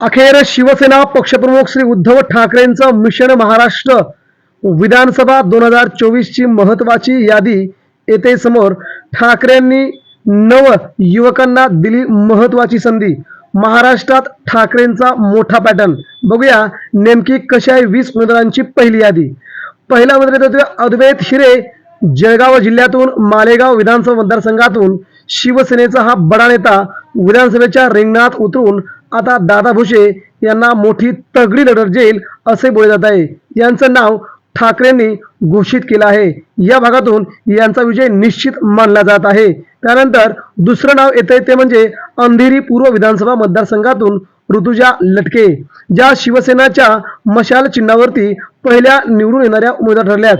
अखेर शिवसेना पक्षप्रमुख श्री उद्धव ठाकरेंचं मिशन महाराष्ट्र. विधानसभा दोन हजार चोवीसची महत्वाची यादी येते समोर ठाकरेंनी नव युवकांना दिली महत्वाची संधी. महाराष्ट्रात ठाकरेंचा मोठा पॅटर्न बघूया नेमकी कशी आहे वीस उमेदवारांची पहिली यादी. पहिला उमेदवार येतो अद्वैत हिरे जळगाव जिल्ह्यातून मालेगाव विधानसभा मतदारसंघातून शिवसेनेचा हा बडा नेता विधानसभेच्या रिंगणात उतरून आता दादा भुसे यांना मोठी तगडी लढत जाईल असे बोलले जात आहे. यांचं नाव ठाकरेंनी घोषित केलं आहे. या भागातून यांचा विजय निश्चित मानला जात आहे. त्यानंतर दुसरं नाव येते ते म्हणजे अंधेरी पूर्व विधानसभा मतदारसंघातून ऋतुजा लटके ज्या शिवसेनाच्या मशाल चिन्हावरती पहिल्या निवडून येणाऱ्या उमेदवार ठरल्यात.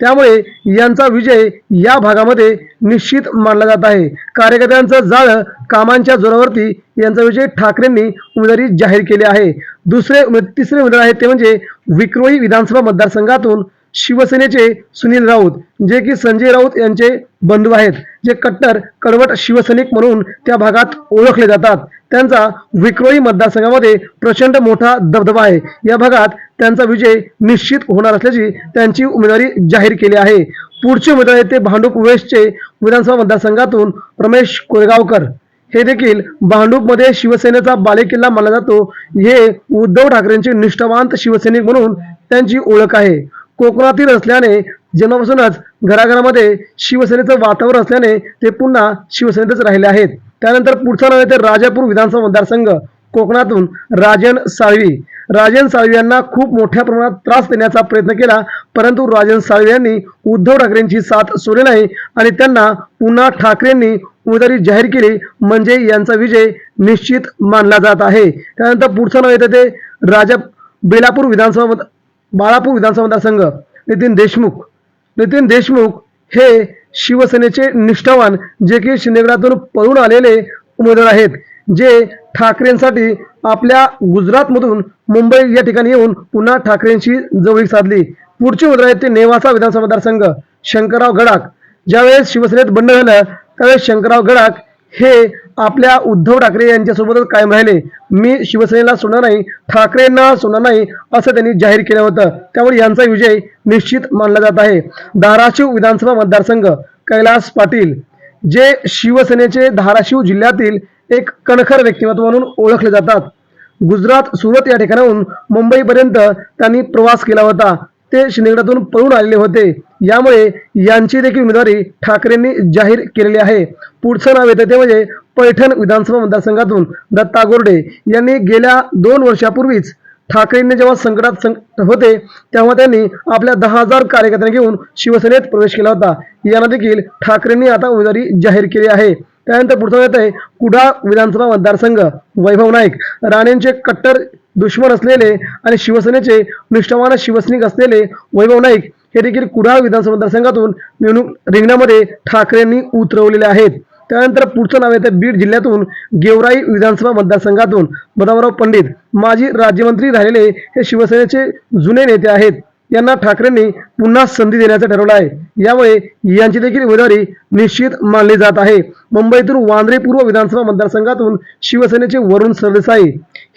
त्यामुळे यांचा विजय या भागामध्ये निश्चित मानला जात आहे. कार्यकर्त्यांचं जाळं कामांच्या जोरावरती यांचा विजय ठाकरेंनी उमेदवारी जाहीर केली आहे. दुसरे तिसरे उमेदवार आहेत ते म्हणजे विक्रोळी विधानसभा मतदारसंघातून शिवसेनेचे सुनील राऊत जे की संजय राऊत यांचे बंधू आहेत जे कट्टर कडवट शिवसैनिक म्हणून त्या भागात ओळखले जातात. त्यांचा विक्रोळी मतदारसंघामध्ये प्रचंड मोठा दबदबा आहे. या भागात त्यांचा विजय निश्चित होणार असल्याची त्यांची उमेदवारी जाहीर केली आहे. पुढचे उमेदवार आहेत ते भांडूप वेस्टचे विधानसभा मतदारसंघातून रमेश कोरेगावकर. हे देखील भांडूपमध्ये शिवसेनेचा बालेकिल्ला मानला जातो. हे उद्धव ठाकरेंचे निष्ठावांत शिवसैनिक म्हणून त्यांची ओळख आहे. कोकणातील असल्याने जन्मापासूनच घराघरामध्ये शिवसेनेचं वातावरण असल्याने ते पुन्हा शिवसेनेतच राहिले आहेत. त्यानंतर पुढचा नाव येते राजापूर विधानसभा मतदारसंघ कोकणातून राजन साळवी. राजन साळवी यांना खूप मोठ्या प्रमाणात त्रास देण्याचा प्रयत्न केला परंतु राजन साळवी यांनी उद्धव ठाकरेंची साथ सोडली नाही आणि त्यांना पुन्हा ठाकरेंनी उमेदवारी जाहीर केली म्हणजे यांचा विजय निश्चित मानला जात आहे. त्यानंतर पुढचं नाव येतं ते राजा बेलापूर विधानसभा बाळापूर विधानसभा मतदारसंघ नितीन देशमुख. नितीन देशमुख हे शिवसेनेचे निष्ठावान जे की शिंदेगडातून पळून आलेले उमेदवार आहेत जे ठाकरेंसाठी आपल्या गुजरातमधून मुंबई या ठिकाणी येऊन पुन्हा ठाकरेंशी जवळीक साधली. पुढचे उमेदवार आहेत ते नेवासा विधानसभा मतदारसंघ शंकरराव गडाख. ज्यावेळेस शिवसेनेत बंड झालं त्यावेळेस शंकरराव गडाख हे आपल्या उद्धव ठाकरे यांच्यासोबतच कायम राहिले. मी शिवसेनेला सोडणार नाही ठाकरेंना सोडणार नाही असं त्यांनी जाहीर केलं होतं. त्यामुळे यांचा विजय निश्चित मानला जात आहे. धाराशिव विधानसभा मतदारसंघ कैलास पाटील जे शिवसेनेचे धाराशिव जिल्ह्यातील एक कणखर व्यक्तिमत्व म्हणून ओळखले जातात. गुजरात सुरत या ठिकाणाहून मुंबईपर्यंत त्यांनी प्रवास केला होता. ते शिंदेगडातून पळून आलेले होते. यामुळे यांची देखील उमेदवारी ठाकरेंनी जाहीर केलेली आहे. पुढचं नाव येतं ते म्हणजे पैठण विधानसभा मतदारसंघातून दत्ता गोरडे यांनी गेल्या दोन वर्षापूर्वीच ठाकरेंनी जेव्हा संकटात संकट होते तेव्हा त्यांनी आपल्या दहा हजार कार्यकर्त्यांना घेऊन शिवसेनेत प्रवेश केला होता. यांना देखील ठाकरेंनी आता उमेदवारी जाहीर केली आहे. त्यानंतर पुढचं येत आहे कुडाळ विधानसभा मतदारसंघ. वैभव नाईक राणेंचे कट्टर दुश्मन असलेले आणि शिवसेनेचे निष्ठावान शिवसैनिक असलेले वैभव नाईक हे देखील कुडाळ विधानसभा मतदारसंघातून निवडणूक रिंगणामध्ये ठाकरेंनी उतरवलेले आहेत. त्यानंतर पुढचं नाव येतं बीड जिल्ह्यातून गेवराई विधानसभा मतदारसंघातून बदामराव पंडित माजी राज्यमंत्री राहिलेले हे शिवसेनेचे जुने नेते आहेत. यांना ठाकरेंनी पुन्हा संधी देण्याचं ठरवलं आहे. यामुळे यांची देखील उमेदवारी निश्चित मानली जात आहे. मुंबईतून वांद्रे पूर्व विधानसभा मतदारसंघातून शिवसेनेचे वरुण सरदेसाई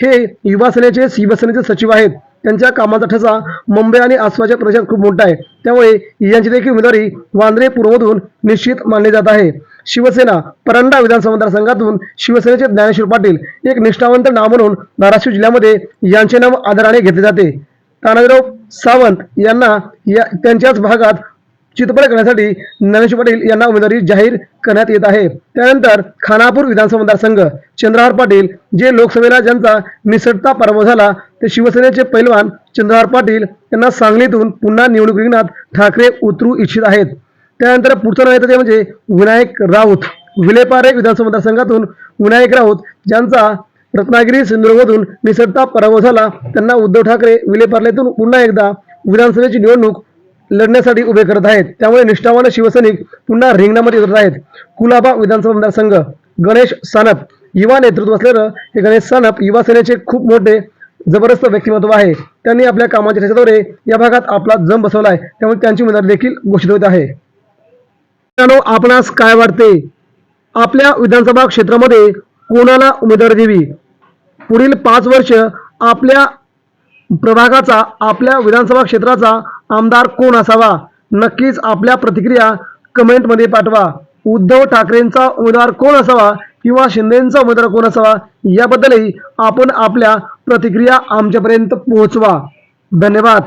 हे युवासेनेचे शिवसेनेचे सचिव आहेत. त्यांच्या कामाचा ठसा मुंबई आणि आसपासच्या प्रदेशात खूप मोठा आहे. त्यामुळे यांची देखील उमेदवारी वांद्रे पूर्वमधून निश्चित मानली जात आहे. शिवसेना परंडा विधानसभा मतदारसंघातून शिवसेनेचे ज्ञानेश्वर पाटील एक निष्ठावंत नाव म्हणून धाराशिव जिल्ह्यामध्ये यांचे नाव आदराने घेतले जाते. तानाजीराव सावंत यांना या त्यांच्याच भागात चित्रपट करण्यासाठी ज्ञानेश्वर पाटील यांना उमेदवारी जाहीर करण्यात येत आहे. त्यानंतर खानापूर विधानसभा मतदारसंघ चंद्रहार पाटील जे लोकसभेला ज्यांचा निसटता पराभव झाला ते शिवसेनेचे पैलवान चंद्रहार पाटील यांना सांगलीतून पुन्हा निवडणूक रिंगणात ठाकरे उतरू इच्छित आहेत. त्यानंतर पुढचं नाव येतं ते म्हणजे विनायक राऊत. विलेपारे विधानसभा मतदारसंघातून विनायक राऊत ज्यांचा रत्नागिरी सिंधुदुर्गमधून निसटता पराभव झाला त्यांना उद्धव ठाकरे विलेपार्लेतून पुन्हा एकदा विधानसभेची निवडणूक लढण्यासाठी उभे करत आहेत. त्यामुळे निष्ठावान शिवसैनिक पुन्हा रिंगणामध्ये उतरत आहेत. कुलाबा विधानसभा मतदारसंघ गणेश सानप युवा नेतृत्व असलेलं हे गणेश सानप युवा सेनेचे खूप मोठे जबरदस्त व्यक्तिमत्व आहे. त्यांनी आपल्या कामाच्या ठेच्याद्वारे या भागात आपला जम बसवला आहे त्यामुळे त्यांची उमेदवारी देखील घोषित होत आहे. आपणास काय वाटते? आपल्या विधानसभा क्षेत्रामध्ये कोणाला उमेदवारी द्यावी? पुढील पाच वर्ष आपल्या प्रभागाचा आपल्या विधानसभा क्षेत्राचा आमदार कोण असावा? नक्कीच आपल्या प्रतिक्रिया कमेंटमध्ये पाठवा. उद्धव ठाकरेंचा उमेदवार कोण असावा किंवा शिंदेचा उमेदवार कोण असावा याबद्दलही आपण आपल्या प्रतिक्रिया आमच्यापर्यंत पोहोचवा. धन्यवाद.